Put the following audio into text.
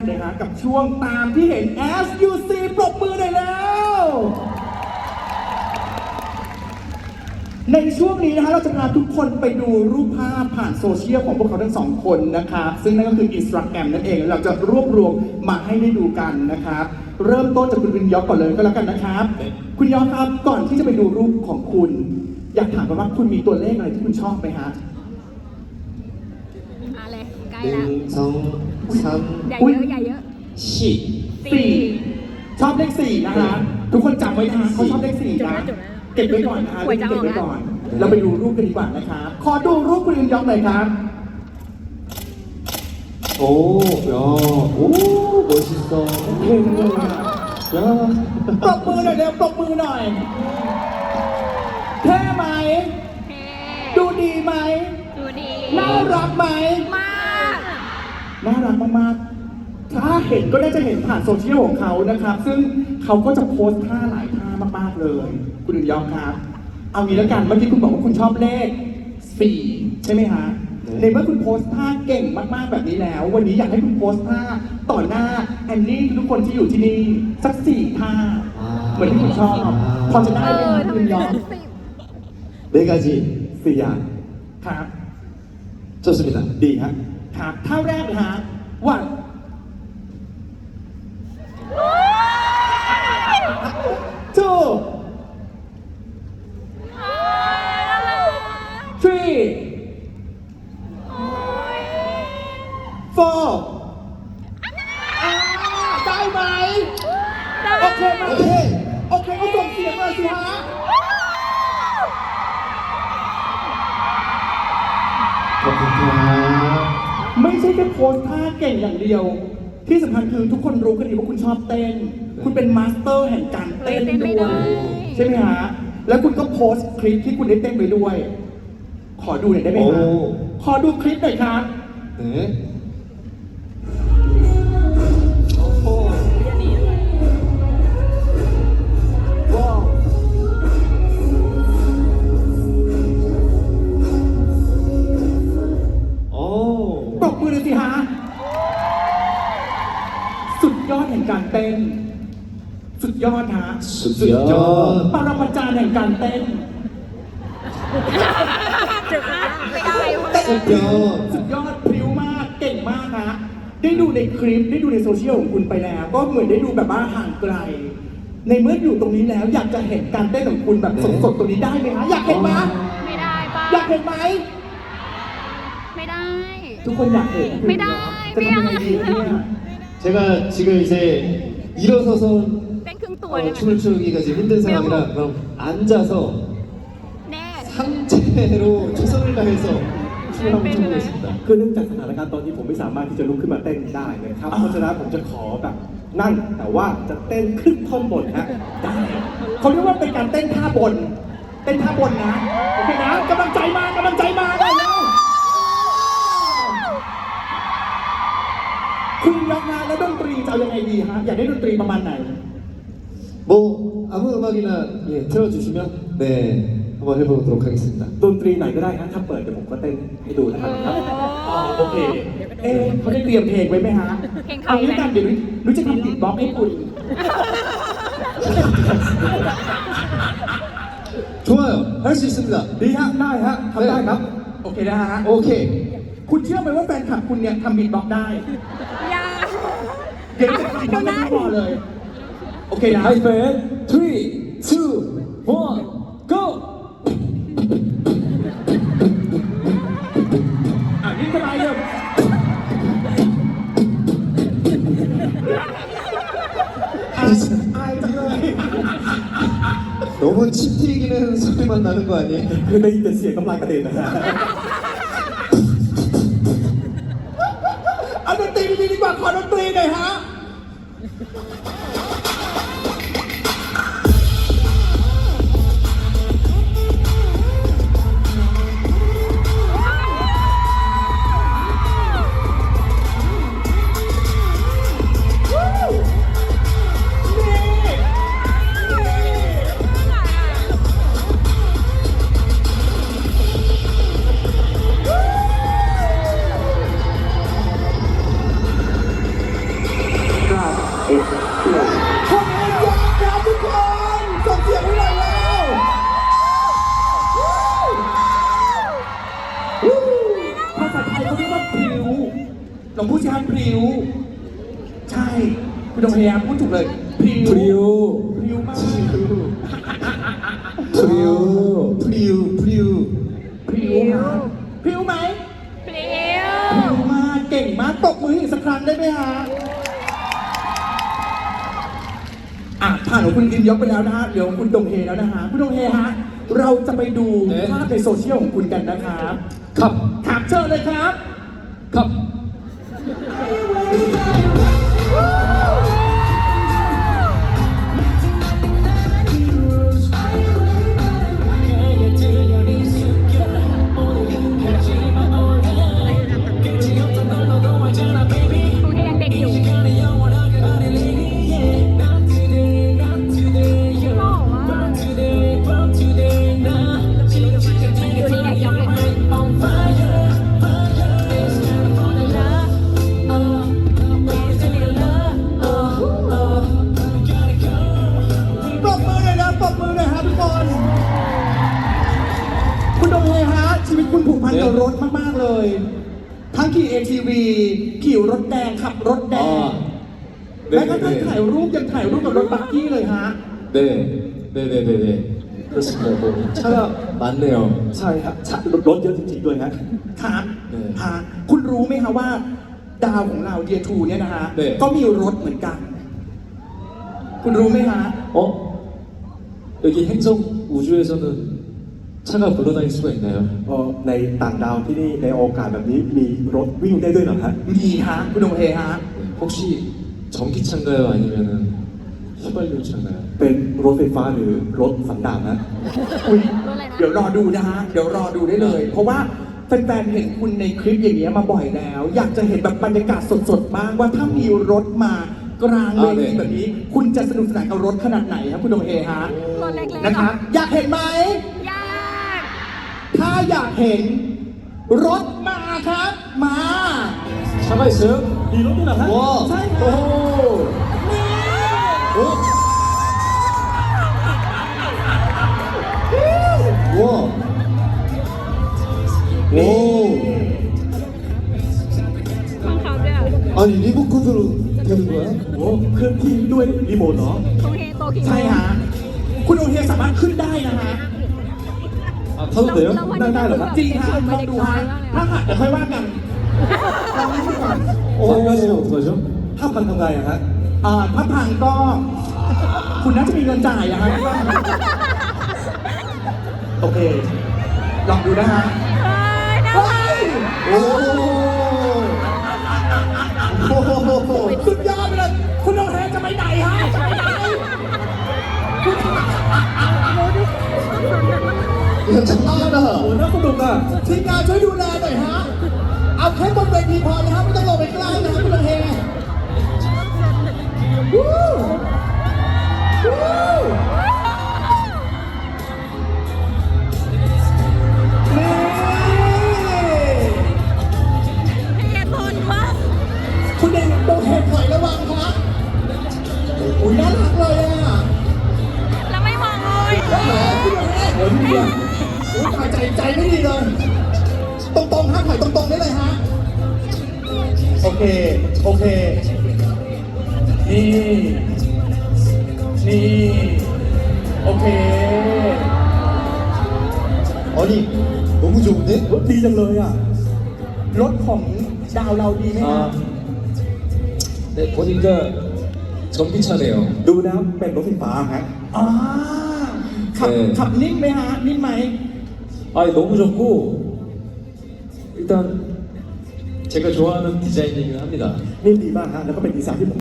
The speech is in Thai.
นะฮะกับช่วงตามที่เห็น SUC ปรบมือหน่อยแล้ว ในช่วงนี้นะคะเราจะพาทุกคนไปดูรูปภาพผ่านโซเชียลของพวกเขาทั้งสองคนนะครับซึ่งนั่นก็คืออินสตาแกรมนั่นเองเราจะรวบรวมมาให้ได้ดูกันนะครับ เริ่มต้นจากคุณวินยอกก่อนเลยก็แล้วกันนะครับ คุณยอกครับก่อนที่จะไปดูรูปของคุณ อยากถามว่าคุณมีตัวเลขอะไรที่คุณชอบไหมฮะอะไรใกล้แล้ว 능, 성, 삼, อย่า อุ๊ เย ย อะอย่าเยอะ 시. สี่ชอบเลขสี่นะฮะทุกคนจำไว้นะฮะเขาชอบเลขสี่ จด นะ ไว้จดไว้ เก็บไว้ก่อนนะฮะ หวยจะอ เก็ อบ ก ไว้ แล้ว ก่อน เราไปดูรูปกันดีกว่านะครับขอดูรูปคุณลินยองหน่อยครับ 오, 야, 오, 멋있어. เท่จังเลยอะ 야, ปรบมือหน่อยเร็วปรบมือหน่อยเท่ไหม เฮ้ ดูดีไหม ดูดี น่ารักไหม มาก น่า รักมากๆ ถ้าเห็นก็น่าจะเห็นผ่านโซเชียลของเขานะครับ ซึ่งเขาก็จะโพสท่าหลายท่ามากๆเลย คุณลินยองครับ เอางี้แล้วกัน เมื่อกี้คุณบอกว่าคุณชอบเลขสี่ใช่ไหมฮะ ในเมื่อคุณโพสท่าเก่งมากๆแบบนี้แล้ว วันนี้อยากให้คุณโพสท่าต่อหน้าแอนนี่ทุกคนที่อยู่ที่นี่สักสี่ท่า เหมือนที่คุณชอบ พอจะได้ เอ ไหม อ ครับ ทำ คุ ไม ณยอง สิบ 네 가지. สี่อย่างครับ 좋습니다. ดีครับครับท่าแรกนะฮะ วัน two three four อ่าได้ไหม โอเคไหม โอเค โอเคก็ส่งเสียงมาสิฮะ ขอบคุณครับ ไม่ใช่ ค่โพสท่าเก่งอย่างเดียว ที่สำคัญคือทุกคนรู้กันดีว่าคุณชอบเต้น คุณเป็นมาสเตอร์แห่งการเต้นด้วยใช่ไหมฮะแล้วคุณก็โพสคลิปที่คุณได้เต้นไปด้วย ขอดูหน่อยได้ไหมฮะขอดูคลิปหน่อยครับ สุดยอด ปรมาจารย์แห่งการเต้น จุดนะไม่ได้เพราะ สุดยอด สุดยอดพริ้วมาก เก่งมากฮะ ได้ดูในคลิป ได้ดูในโซเชียลของคุณไปแล้ว ก็เหมือนได้ดูแบบว่าห่างไกล ในเมื่ออยู่ตรงนี้แล้ว อยากจะเห็นการเต้นของคุณแบบสดๆตรงนี้ได้ไหมฮะ อยากเห็นไหม ไม่ได้ป่ะ อยากเห็นไหม ไม่ได้ ทุกคนอยากเห็น ไม่ได้ จะทำยังไงดีเนี่ย 제가 지금 이제 일어서서 เ ต้นครึ่งตัว 어, เลยนะ 춤을 추기가 지금 힘든 상황이라 그럼 앉아서 แน่ 상체로 최선을 다해서 춤을 한번 춰보겠습니다. คือเนื่องจากสถานการณ์ตอนนี้ผมไม่สามารถที่จะลุกขึ้นมาเต้นได้นะครับ เพราะฉะนั้นผมจะขอแบบนั่งแต่ว่าจะเต้นขึ้นท่อนบนฮะ ได้เขาเรียกว่าเป็นการเต้นท่าบน เต้นท่าบนนะ โอเคนะกำลังใจมากำลังใจมาได้แล้วคุณยอกนะแล้วดนตรีจะเอายังไงดีฮะ อยากได้ดนตรีประมาณไหน 뭐 아무 음악이나 예, 틀어주시면 네 한번 해보도록 하겠습니다. ดนตรีไหนก็ได้ฮะถ้าเปิดเดี๋ยวผมก็เต้นให้ดูนะครับครับอ๋อโอเค เอ๊ะเขาได้เตรียมเพลงไว้ไหมฮะ เพลงไท เอา ย งี้ ไหม กันเดี๋ยวนุ้ยจะทำดิบล็อกให้คุณ 좋아요. 할 수 있습니다. ดีฮะได้ฮะทำได้ครับ โอเคนะฮะ 오케이. คุณเชื่อไหมว่าแฟนคลับคุณเนี่ยทำบีทบ็อกซ์ได้ อยา เดี๋ยวจะทำบีทบ็อกซ์ให้พอเลย โอเคนะ ไฮเฟน3 2 1 go อ่ะยิ่งสบายเลยอายอายจังเลย 너무 침 튀기는 소리만 나는 거 아니에요? คือได้ยินแต่เสียงกำลังกระเด็นนะฮะ เอาดนตรีดีๆดีกว่าขอดนตรีหน่อยฮะ ลองพูดสิฮะพริ้ว ใช่ คุณต้งพยายามพูดถูกเลยพริ้วพริ้วพริ้วมากพริ้วพริ้วพริ้วพริ้วนะพริ้วไหมพริ้วพริ้มาเก่งมากตกมืออีกสักครั้งได้ไหมฮะอะผ่านของคุณกินยกไปแล้วนะฮะเดี๋ยวคุณดงเฮแล้วนะฮะคุณดงเฮฮะเราจะไปดูภาพในโซเชียลของคุณกันนะครับ ครับถามเชิญเลยครับ ครับ Are you worried about your แม้กระทั่งถ่ายรูปยังถ่ายรูปกับรถบักกี้เลยฮะ 네, 네, 네, 네, 네. 그렇습니다. 뭐 차가 많네요. ใช่ครับชะรถรถเยอะจริงๆด้วยฮะ ครับ เออ ฮะคุณรู้ไหมคะว่า ดาวของเราเดียทูเนี่ยนะฮะ เออ ก็มีรถเหมือนกัน คุณรู้ไหมฮะ 어? 여기 행성 우주에서는 차가 굴러다닐 수가 있나요? เอ่อในต่างดาวที่นี่ในโอกาสแบบนี้มีรถวิ่งได้ด้วยเหรอฮะ มีฮะ คุณดงเฮฮะ 네. 혹시 전기차인가요? 아니면은 휘발유 차인가요? เป็นรถไฟฟ้าหรือรถสันดาปฮะ อุ๊ย รถอะไรนะ เดี๋ยวรอดูนะฮะ เดี๋ยวรอดูได้เลย เพราะว่าแฟนๆ เห็นคุณในคลิปอย่างเงี้ยมาบ่อยแล้ว อยากจะเห็นแบบบรรยากาศสดๆ บ้างว่าถ้ามีรถมากลางเวทีแบบนี้ คุณจะสนุกสนานกับรถขนาดไหนครับคุณดงเฮฮะ รถเล็กๆ นะครับ อยากเห็นไหม ยาก ถ้าอยากเห็น รถมาครับ มา 차가 있어요? มีรถด้วยเหรอฮะ 와! ใช่ครับ 오! 와! 오! ของเขาด้วย 아니 리모컨으로 되는 거야? โอ้เคลื่อนที่ด้วยรีโมทเหรอ คงเฮโตคิ ใช่ฮะ คุณโอเฮสามารถขึ้นได้นะฮะ 아 타도 돼요? นั่งได้เหรอฮะ จริงฮะลองดูฮะ ถ้าหากเดี๋ยวค่อยว่ากัน โอ้ยสนุยชัถ้าพันทำไงอะฮะอ่าถ้าพังก็ คุณน่าจะมีเงินจ่ายอะฮะโอเค ลองดูนะฮะโอ้โหโอ้โหสุดยอดไปเลยคุณน้องแฮจะไปไหนฮะไปไหนคุณจะต้องเหรอโอ้น่าสนุกอะทีมงานช่วยดูแลหน่อยฮะ เอาแค่บนเวทีพอนะครับไม่ต้องลงไปใกล้นะฮะคุณโอเฮวู้วู้ เค โอเค นี่ นี่ โอเค 아니 너무 좋은데? รถดีจังเลยอ่ะ รถของดาวเราดีไหมฮะ 아, 네 보니까 전기차네요. ดูนะเป็นรถไฟฟ้าฮะ อ่าขับ เออ ขับนิ่มไหมฮะ นิ่มไหม 아 너무 좋고 일단 제가 좋아하는 디자인이긴 합니다. นี่ดีมากฮะ แล้วก็เป็นดีไซน์ที่ผม